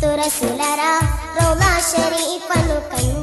క్రీస్తు రసులరా రౌలా షరీఫను కన్ను